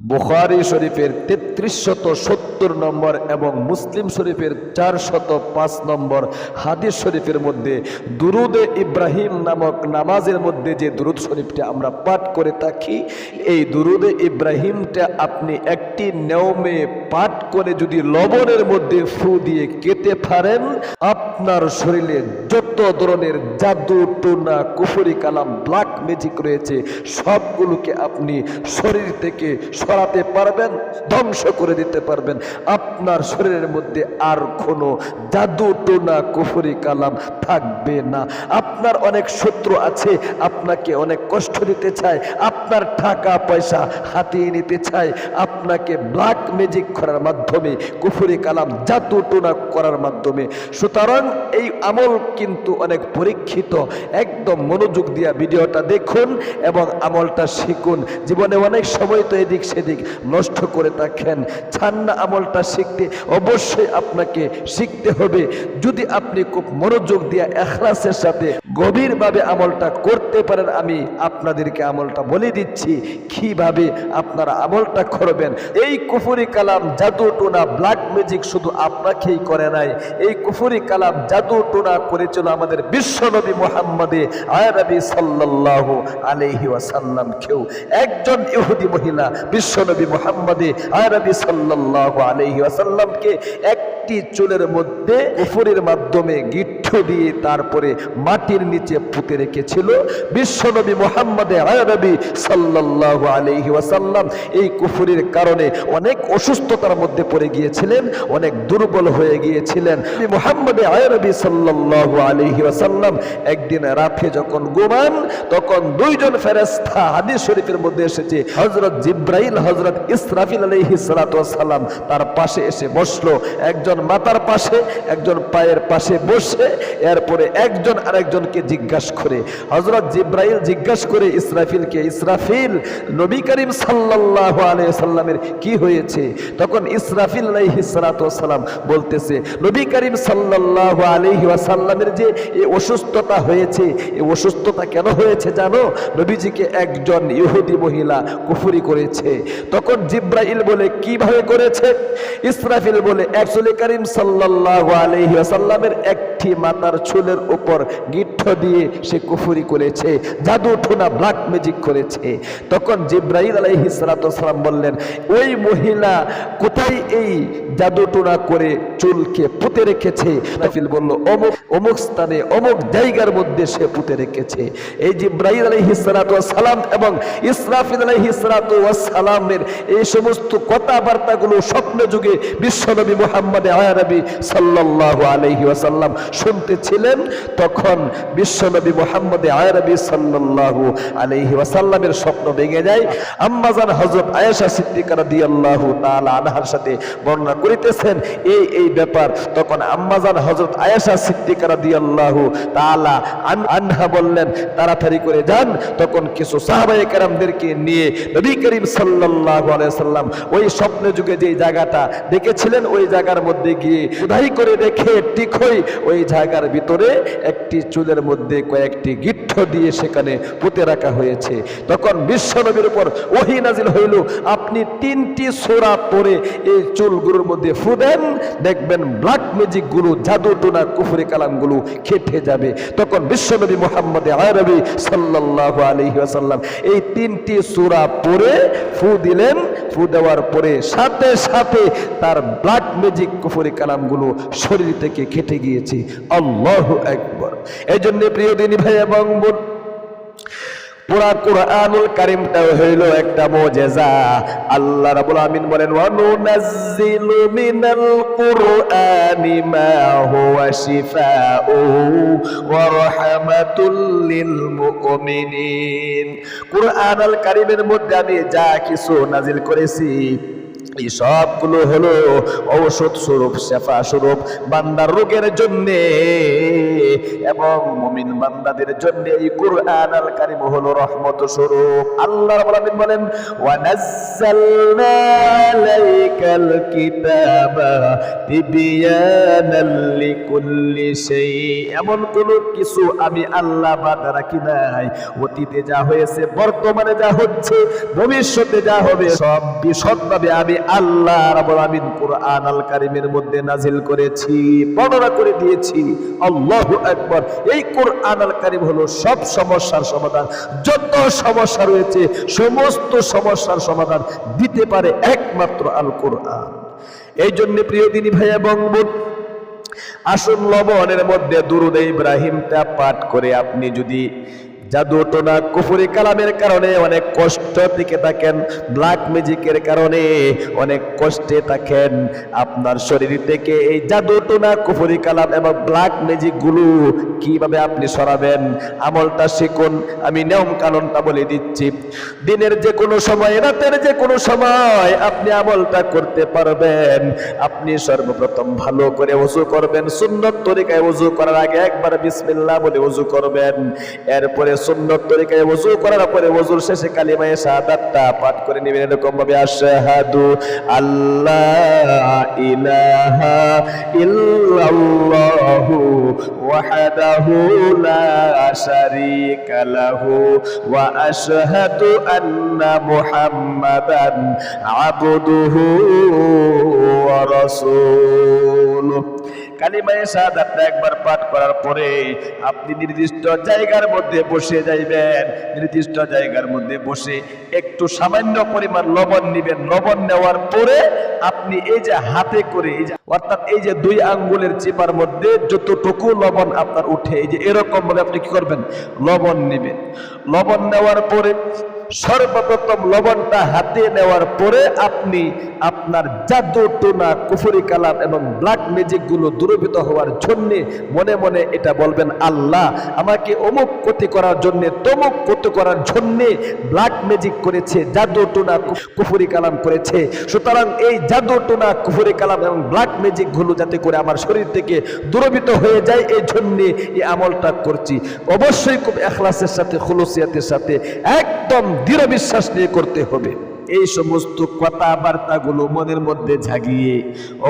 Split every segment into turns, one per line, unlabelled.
বুখারি শরীফের তেত্রিশ শত সত্তর নম্বর এবং মুসলিম শরীফের চার শত পাঁচ নম্বর হাদিস শরীফের মধ্যে দুরুদে ইব্রাহিম নামক নামাজের মধ্যে যে দুরুদ শরীফটা আমরা পাঠ করে থাকি, এই দুরুদে ইব্রাহিমটা আপনি একটি নেওমে পাঠ করে যদি লবণের মধ্যে ফু দিয়ে কেটে পারেন আপনার শরীরে যত ধরনের জাদু, টোনা, কুফরি, কালাম, ব্ল্যাক ম্যাজিক রয়েছে, সবগুলোকে আপনি শরীর থেকে সরাতে পারবেন, ধ্বংস করে দিতে পারবেন। আপনার শরীরের মধ্যে আর কোনো জাদু, টোনা, কুফরি, কালাম থাকবে না। আপনার অনেক শত্রু আছে, আপনাকে অনেক কষ্ট দিতে চায়, আপনার টাকা, পয়সা হাতিয়ে নিতে চায়, আপনাকে ব্ল্যাক ম্যাজিক করার মাধ্যমে, কুফরি, কালাম, জাদু, টোনা করার মাধ্যমে। সুতরাং এই আমল কিন্তু অনেক পরীক্ষিত। একদম মনোযোগ দিয়া ভিডিওটা দেখুন এবং আমলটা শিখুন। জীবনে অনেক সময় তো এদিক সেদিক নষ্ট করে থাকেন ছান্না আমলটা শিখতে, অবশ্যই আপনাকে শিখতে হবে। যদি আপনি খুব মনোযোগ দিয়া এখলাসের সাথে গভীরভাবে আমলটা করতে পারেন, আমি আপনাদেরকে আমলটা বলে দিচ্ছি, কীভাবে আপনারা আমলটা করবেন। এই কুফুরি কালাম জাদু টোনা ব্ল্যাক ম্যাজিক শুধু আপনাকেই করে নাই। এই কুফুরি কালাম জাদু টোনা করেছিল আমাদের বিশ্বনবী মোহাম্মদে আয়ানবী সাল্লাল্লাহু আলাইহি ওয়াসাল্লাম। কেউ একজন ইহুদি মহিলা বিশ্বনবী মোহাম্মদে আরবি সাল্লাহ আলহি আসাল্লামকে ওয়াসাল্লামকে একটি চুলের মধ্যে কুফুরির মাধ্যমে গিট্ঠ দিয়ে তারপরে মাটির নিচে পুঁতে রেখেছিল। বিশ্বনবী মোহাম্মদে আয়ানবী সাল্লাল্লাহু আলাইহি ওয়াসাল্লাম এই কুফুরির কারণে অনেক অসুস্থতার মধ্যে পড়ে গিয়েছিলেন, অনেক দুর্বল হয়ে গিয়েছিলেন। মোহাম্মদে আয়ানবী সাল্লাল্লাহু আলাইহি ওয়াসাল্লাম একদিন রাতে যখন ঘুমান, তখন দুইজন ফেরেস্তা হাদিস শরীফের মধ্যে এসেছে হজরত জিব্রাইল হজরত ইসরাফিল সালাতু ওয়াসসালাম তার পাশে এসে বসল। একজন মাথার পাশে, একজন পায়ের পাশে বসে, এরপরে একজন আরেকজনকে জিজ্ঞাসা করে। হযরত জিব্রাইল জিজ্ঞাসা করে, ইসরাফিলকে, ইসরাফিল, নবী করিম সাল্লাল্লাহু আলাইহি সাল্লামের কি হয়েছে? তখন ইসরাফিল সালাতু ওয়াসসালাম বলতেছে, নবী করিম সাল্লাল্লাহু আলাইহি ওয়াসাল্লামের যে এই অসুস্থতা হয়েছে এই অসুস্থতা কেন হয়েছে জানো? নবীজিকে একজন ইহুদি মহিলা কুফুরি করেছে। তখন জিব্রাইল বলে, কীভাবে করেছে? ইসরাফিল বলে একচুয়ালি করিম সাল্লাল্লাহু আলাইহি ওয়াসাল্লামের একটি মাথার চুলের উপর গিট্ঠ দিয়ে সে কুফরি করেছে, জাদু ঠোনা ব্ল্যাক ম্যাজিক করেছে। তখন জিব্রাইল আলাইহিস সালাতু ওয়াসসালাম বললেন, ওই মহিলা কোথায় এই জাদু টোনা করে চুলকে পুঁতে রেখেছে? ইসরাফিল বলল, অমুক অমুক স্থানে, অমুক জায়গার মধ্যে সে পুঁতে রেখেছে। এই আলাইহিস সালাতু ওয়াসসালাম এবং ইসরাফিল আলাইহিস সালাতু ওয়াসসালামের এই সমস্ত কথাবার্তাগুলো স্বপ্ন যুগে বিশ্বনবী মুহাম্মদ আয়ানবী সাল্লাল্লাহু আলাইহি ওয়াসাল্লাম শুনতেছিলেন, তখন বিশ্বনবী মুহাম্মদ আয়ানবী সাল্লাল্লাহু আলাইহি ওয়াসাল্লামের স্বপ্ন ভেঙে যায়। আম্মাজান হযরত আয়েশা সিদ্দিকা রাদিয়াল্লাহু তাআলা আনহার সাথে বর্ণনা করিতেছেন, এই এই ব্যাপার। তখন আম্মাজান হযরত আয়েশা সিদ্দিকা রাদিয়াল্লাহু তাআলা আন- আনহা বললেন, তাড়াতাড়ি করে যান। তখন কিছু সাহাবায়ে কেরামদেরকে নিয়ে নবী করিম সাল্লাল্লাহু আলাইহি সাল্লাম ওই স্বপ্ন যুগে যে জায়গাটা দেখেছিলেন, ওই জায়গার মধ্যে গিয়ে উদাই করে দেখে টিকই ওই জায়গার ভিতরে একটি চুলের মধ্যে কয়েকটি গিট্ঠ দিয়ে সেখানে পুঁতে রাখা হয়েছে। তখন বিশ্বনবীর উপর ওহি নাজিল হইল, আপনি তিনটি সোরা পরে এই চুলগুলোর মধ্যে ফুদেন দেখবেন ব্ল্যাক ম্যাজিকগুলো, জাদু টোনা কুফরি কালামগুলো খেটে যাবে। তখন বিশ্বনবী মোহাম্মদ আরবি সাল্লাল্লাহু আলাইহি ওয়াসাল্লাম এই তিনটি সূরা পড়ে ফু দিলেন। ফু দেওয়ার পরে সাথে সাথে তার ব্ল্যাক ম্যাজিক কুফরি কালামগুলো শরীর থেকে কেটে গিয়েছে। আল্লাহু আকবার। এই জন্য প্রিয় দিনী ভাই এবং বোন, পুরা কারিমটাও হইল একটা আল্লাহ রাব্বুল আমিন বলেন ওয়া নুনাজ্জিলু মিনাল কুরআনি মা হুয়া শিফাউ ওয়া রাহমাতুল লিল মুমিনিন। কারিমের মধ্যে আমি যা কিছু নাজিল করেছি এই সবগুলো হলো ঔষধ স্বরূপ শেফা স্বরূপ বান্দার রোগের জন্যে এবং মমিন বান্দাদের জন্য এই কুরআন আল কারিম হলো রহমত স্বরূপ। আল্লাহ আলামিন বলেন, ওয়া এমন কোন কিছু আমি আল্লাহ বাদ রাখি নাই। অতীতে যা হয়েছে, বর্তমানে যা হচ্ছে, ভবিষ্যতে যা হবে, সব বিশদভাবে আমি আল্লাহ আমিন কুরআন আল কারীমের মধ্যে নাজিল করেছি, বর্ণনা করে দিয়েছি। আল্লাহু আকবার। এই কুরআন আল কারিম হলো সব সমস্যার সমাধান। যত সমস্যা রয়েছে, সমস্ত সমস্যার সমাধান দিতে পারে একমাত্র আল কোরআন। এই জন্য প্রিয় দিনী ভাইয়া এবং আসুন লবণের মধ্যে দুরুদ ইব্রাহিমটা পাঠ করে আপনি যদি জাদু টোনা কুফুরি কালামের কারণে অনেক কষ্ট থেকে থাকেন ব্ল্যাক ম্যাজিকের কারণে অনেক কষ্টে থাকেন। আপনার শরীর থেকে এই জাদু টোনা কুফুরি কালাম এবং ব্ল্যাক ম্যাজিকগুলো কীভাবে আপনি সরাবেন? আমলটা শিখুন, আমি নিয়ম কানুনটা বলে দিচ্ছি। দিনের যে কোনো সময়, রাতের যে কোনো সময় আপনি আমলটা করতে পারবেন। আপনি সর্বপ্রথম ভালো করে ওযু করবেন, সুন্নত তরিকায় ওযু করার আগে একবার বিসমিল্লাহ বলে ওযু করবেন। এরপরে সুন্নত তরিকায় ওযু করার পরে ওযুর শেষে কালিমায়ে শাহাদাতটা পাঠ করে নেবেন এরকম ভাবে, আশহাদু আল্লাহ ইলাহা ইল্লাল্লাহু ওয়াহদাহু লা শারীকা লাহু ওয়া আশহাদু আন্না মুহাম্মাদান আবদুহু ওয়া কালিমায়ে শাহাদাতটা একবার পাঠ করার পরে আপনি নির্দিষ্ট জায়গার মধ্যে বসে যাইবেন। নির্দিষ্ট জায়গার মধ্যে বসে একটু সামান্য পরিমাণ লবণ নেবেন। লবণ নেওয়ার পরে আপনি এই যে হাতে করে এই যে, অর্থাৎ এই যে দুই আঙ্গুলের চিপার মধ্যে যতটুকু লবণ আপনার উঠে, এই যে এরকম ভাবে আপনি কি করবেন? লবণ নেবেন। লবণ নেওয়ার পরে সর্বপ্রথম লবণটা হাতে নেওয়ার পরে আপনি আপনার জাদু, টোনা, কুফুরি কালাম এবং ব্ল্যাক ম্যাজিকগুলো দূরীভূত হওয়ার জন্য মনে মনে এটা বলবেন, আল্লাহ, আমাকে অমুক ক্ষতি করার জন্য, তমুক ক্ষতি করার জন্য ব্ল্যাক ম্যাজিক করেছে, জাদু, টোনা, কুফুরি কালাম করেছে। সুতরাং এই জাদু, টোনা, কুফুরি কালাম এবং ব্ল্যাক ম্যাজিকগুলো যাতে করে আমার শরীর থেকে দূরভূত হয়ে যায়, এই জন্য এই আমলটা করছি। অবশ্যই খুব এখলাসের সাথে, খুলুসিয়াতের সাথে একদম দৃঢ় বিশ্বাস নিয়ে করতে হবে। এই সমস্ত কথাবার্তাগুলো মনের মধ্যে জাগিয়ে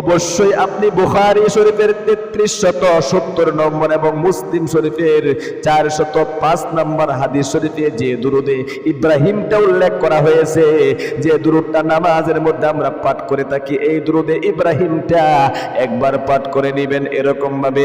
অবশ্যই আপনি বুখারি শরীফের তেত্রিশ শত সত্তর নম্বর এবং মুসলিম শরীফের চার শত পাঁচ নম্বর হাদিস শরীফে যে দুরুদে ইব্রাহিমটা উল্লেখ করা হয়েছে, যে দুরুদটা নামাজের মধ্যে আমরা পাঠ করে থাকি, এই দুরুদে ইব্রাহিমটা একবার পাঠ করে নেবেন এরকম ভাবে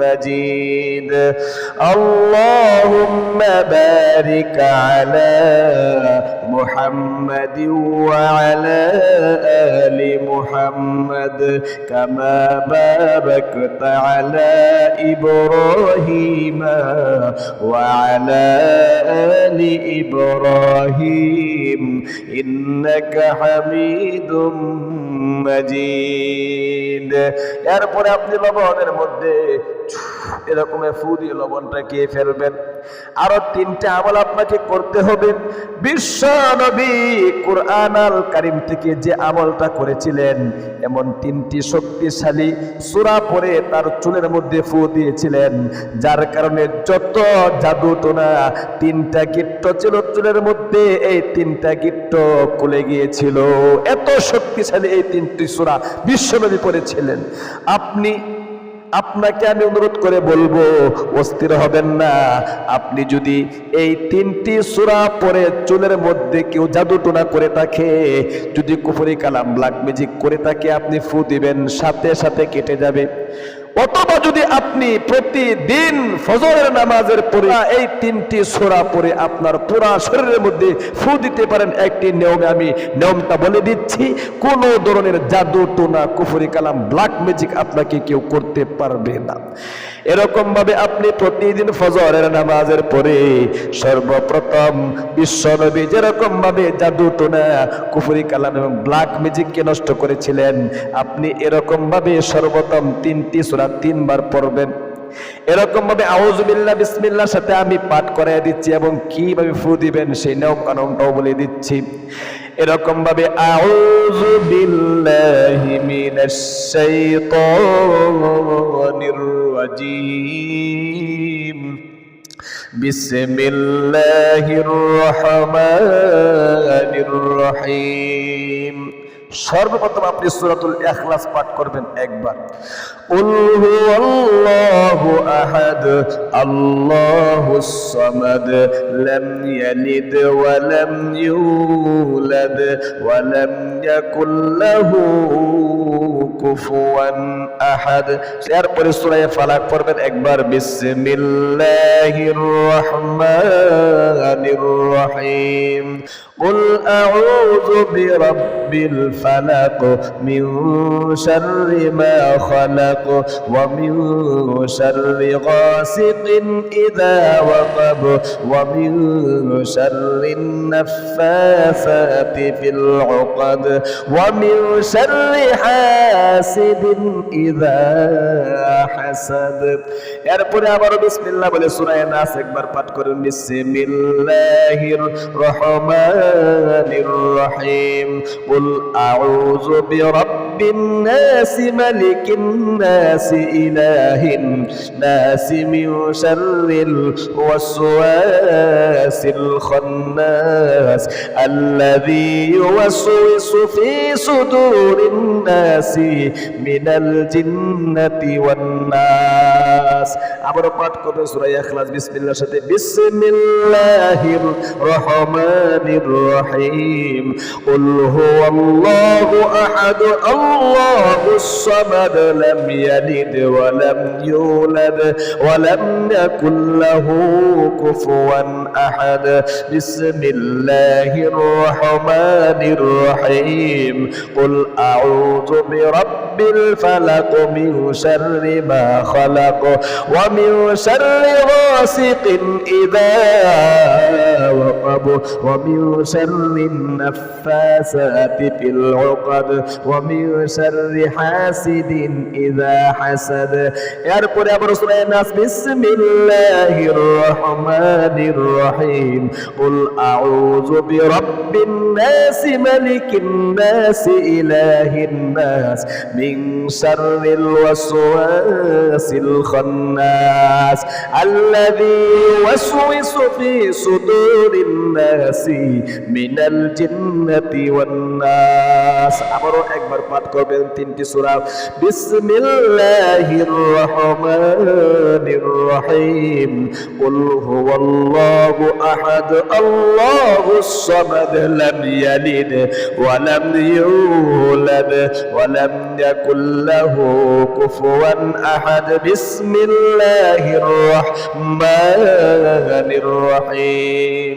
مجيد اللهم بارك على محمد وعلى آل محمد كما باركت على إبراهيم وعلى آل إبراهيم إنك حميد مجيد এরপরে আপনি লবণের মধ্যে এরকম ফু দিয়ে লবণটা খেয়ে ফেলবেন। আরও তিনটা আমল আপনাকে করতে হবে। বিশ্ব নবী কোরআন আল কারিম থেকে যে আমলটা করেছিলেন, এমন তিনটি শক্তিশালী সূরা পরে তার চুলের মধ্যে ফু দিয়েছিলেন। যার কারণে যত জাদু টোনা, তিনটা গিট্ট ছিল চুলের মধ্যে, এই তিনটা গিট্ট খুলে গিয়েছিল। এত শক্তিশালী এই তিনটি সূরা বিশ্বনবী পড়েছিলেন। আপনি আপনাকে আমি অনুরোধ করে বলব, অস্থির হবেন না। আপনি যদি এই তিনটি সুরা পরে চুলের মধ্যে কেউ জাদু টোনা করে থাকে, যদি কুফরি কালাম, ব্ল্যাক ম্যাজিক করে থাকে, আপনি ফু দিবেন, সাথে সাথে কেটে যাবে। অথবা যদি আপনি প্রতিদিন ফজরের নামাজের পরে এই তিনটি সোরা পরে আপনার পুরা শরীরের মধ্যে ফু দিতে পারেন, একটি নিয়মে আমি নিয়মটা বলে দিচ্ছি, কোন ধরনের জাদু, টোনা, কুফরি কালাম ব্ল্যাক ম্যাজিক আপনাকে কেউ করতে পারবে না। এরকম ভাবে আপনি প্রতিদিন ফজরের নামাজের পরে সর্বপ্রথম বিশ্বনবী যেরকম ভাবে জাদু, টোনা, কুফরি কালাম এবং ব্ল্যাক ম্যাজিককে নষ্ট করেছিলেন, আপনি এরকম ভাবে সর্বপ্রথম তিনটি সূরা তিনবার পড়বেন এরকম ভাবে আউজুবিল্লাহ বিসমিল্লাহর সাথে আমি পাঠ করাই দিচ্ছি এবং কীভাবে ফু দিবেন সেই নিয়ম কানুনটাও বলে দিচ্ছি। এরকম ভাবে আউযু বিল্লাহি মিনাশ শাইতানির রাজিম। বিসমিল্লাহির রহমানির রহিম। সর্বপ্রথম আপনি সুরাতুল এখলাস পাঠ করবেন একবার। আল্লাহু আহাদ আল্লাহুস সামাদ, লাম ইয়ালিদ ওয়া লাম ইউলাদ, ওয়া লাম ইয়াকুল লাহু কুফুয়ান আহাদ এরপরে সূরা ফালাক পড়বেন একবার বিসমিল্লাহির রহমানির রহিম قل أعوذ برب الفلق من شر ما خلق ومن شر غاسق إذا وقب ومن شر النفاثات في العقد ومن شر حاسد إذا حسد এরপরে আবারও বিসমিল্লাহ বলে সূরা নাস একবার পাঠ করুন বিসমিল্লাহির রহমানির রহিম কুল আউযু বিরাব্বিন নাস মালিকিন নাস ইলাহিন নাস মিন শাররিল ওয়াসওয়াসিল খান্নাস আল্লাযী ইউওয়াসওয়িসু ফি সুদুরিন নাস মিনাল জিন্নাতি ওয়ান নাস আবারও পাঠ করবেন সূরা ইখলাস। বিসমিল্লাহর সাথে বিসমিল্লাহির রহমানির রহিম। কুল হুয়াল্লাহু আহাদ, আল্লাহুস সামাদ, লাম ইয়ালিদ ওয়া লাম ইউলাদ ওয়া লাম ইয়াকুল লাহু কুফুয়ান আহাদ। বিসমিল্লাহির রহমানির রহিম। কুল আউযু বিরাব্বিল ফালাক মিন শাররি মা খালাক। ওয়া মিন শাররি গাসিকিন ইযা وقب ومن شر النفاسات في العقد ومن شر حاسد إذا حسد এরপরে আবার সূরা নাস বিসমিল্লাহির রহমানির রহিম قل أعوذ برب الناس ملك الناس إله الناس من شر الوسواس الخناس الذي يوسوس في صدور الناس من الجنة والناس আবারও একবার পাঠ করবেন তিনটি সূরা বিসমিল্লাহির রহমানির রহিম قل هو الله أحد الله الصمد لم يلد ولم يولد ولم يكن له كفوا أحد بسم الله الرحمن الرحيم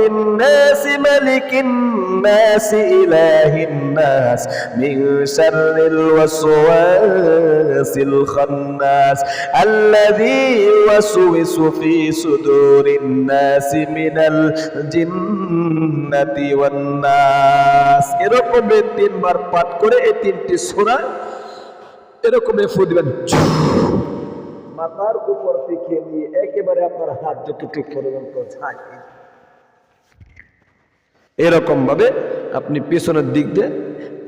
الناس ملك الناس إله الناس من شر الوسواس الخناس الذي يوسوس في صدور الناس من الجنة والناس এরকম তিনবার পাঠ করে এই তিনটি সূরা এরকম ফু দিবেন মাথার উপর থেকে নিয়ে একেবারে আপনার হাত যতটুকু পর্যন্ত যায় এরকম ভাবে আপনি পেছনের দিক দিয়ে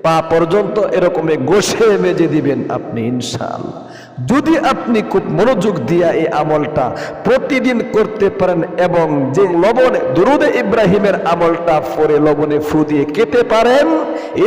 পা পর্যন্ত এরকমে গোসে মেজে দিবেন আপনি ইনশাআল্লাহ। যদি আপনি খুব মনোযোগ দিয়া এই আমলটা প্রতিদিন করতে পারেন এবং যে লবণে দুরুদে ইব্রাহিমের আমলটা পরে লবণে ফু দিয়ে কেটে পারেন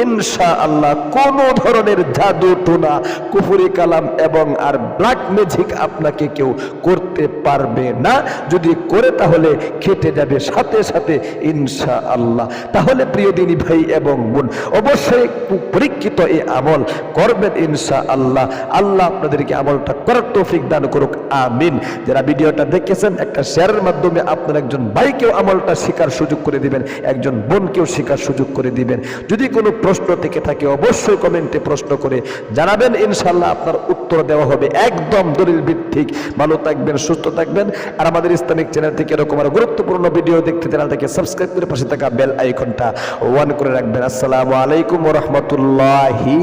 ইনশা আল্লাহ কোন ধরনের জাদু, টোনা, কুফুরি কালাম এবং আর ব্ল্যাক ম্যাজিক আপনাকে কেউ করতে পারবে না। যদি করে তাহলে কেটে যাবে সাথে সাথে ইনশা আল্লাহ তাহলে প্রিয় দিনী ভাই এবং বোন, অবশ্যই পরীক্ষিত এই আমল করবেন ইনশা আল্লাহ আল্লাহ আপনাদেরকে আমলটা করার তৌফিক দান করুক, আমিন। যারা ভিডিওটা দেখেছেন, একটা শেয়ারের মাধ্যমে আপনার একজন ভাইকেও আমলটা শেখার সুযোগ করে দিবেন, একজন বোনকেও শেখার সুযোগ করে দিবেন। যদি কোনো প্রশ্ন থেকে থাকে, অবশ্যই কমেন্টে প্রশ্ন করে জানাবেন ইনশাল্লাহ আপনার উত্তর দেওয়া হবে একদম দলিল ভিত্তিক। ভালো থাকবেন, সুস্থ থাকবেন। আর আমাদের ইসলামিক চ্যানেল থেকে এরকম আরও গুরুত্বপূর্ণ ভিডিও দেখতে চ্যানেলটাকে সাবস্ক্রাইব করে পাশে থাকা বেল আইকনটা ওয়ান করে রাখবেন। আসসালামু আলাইকুম রহমতুল্লাহি